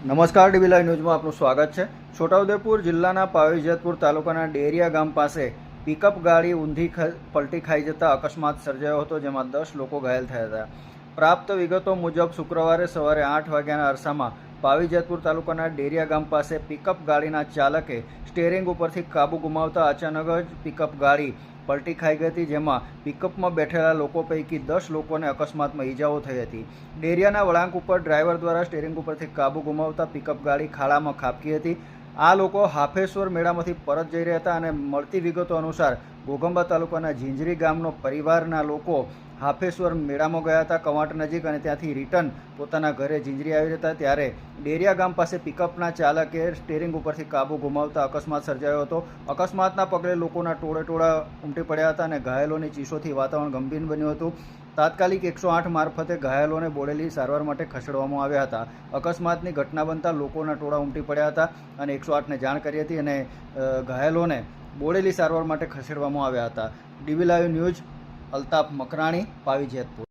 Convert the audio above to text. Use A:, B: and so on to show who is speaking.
A: નમસ્કાર ડીબી ન્યૂઝમાં આપનું સ્વાગત છે. છોટાઉદેપુર જિલ્લાના પાવીજતપુર તાલુકાના ડેરિયા ગામ પાસે પિકઅપ ગાડી ઊંધી પલટી ખાઈ જતા અકસ્માત સર્જાયો હતો, જેમાં દસ લોકો ઘાયલ થયા હતા. પ્રાપ્ત વિગતો મુજબ શુક્રવારે સવારે આઠ વાગ્યાના અરસામાં પાવીજેતપુર તાલુકાના ડેરિયા ગામ પાસે પિકઅપ ગાડીના ચાલકે સ્ટેરિંગ ઉપરથી કાબુ ગુમાવતા અચાનક જ પિકઅપ ગાડી પલટી ખાઈ ગઈ હતી, જેમાં પિકઅપમાં બેઠેલા લોકો પૈકી દસ લોકોને અકસ્માતમાં ઈજાઓ થઈ હતી. ડેરિયાના વળાંક ઉપર ડ્રાઈવર દ્વારા સ્ટેરિંગ ઉપરથી કાબુ ગુમાવતા પિકઅપ ગાડી ખાડામાં ખાબકી હતી. આ લોકો હાફેશ્વર મેળામાંથી પરત જઈ રહ્યા હતા અને મળતી વિગતો અનુસાર ગોગંબા તાલુકાના ઝીંઝરી ગામનો પરિવારના લોકો હાફેશ્વર મેળામાં ગયા હતા, કવાંટ નજીક અને ત્યાંથી રિટર્ન પોતાના ઘરે ઝીંઝરી આવી હતા ત્યારે ડેરિયા ગામ પાસે પિકઅપના ચાલકે સ્ટેરિંગ ઉપરથી કાબુ ગુમાવતા અકસ્માત સર્જાયો હતો. અકસ્માતના પગલે લોકોના ટોળે ટોળા ઉમટી પડ્યા હતા અને ઘાયલોની ચીસોથી વાતાવરણ ગંભીર બન્યું હતું. તાત્કાલિક એકસો આઠ મારફતે ઘાયલોને બોડેલી સારવાર માટે ખસેડવામાં આવ્યા હતા. અકસ્માતની ઘટના બનતા લોકોના ટોળા ઉમટી પડ્યા હતા અને એકસો આઠને જાણ કરી હતી અને ઘાયલોને બોડેલી સારવાર માટે ખસેડવામાં આવ્યા હતા. DV live news Altaf Makrani Pavi Jetpur.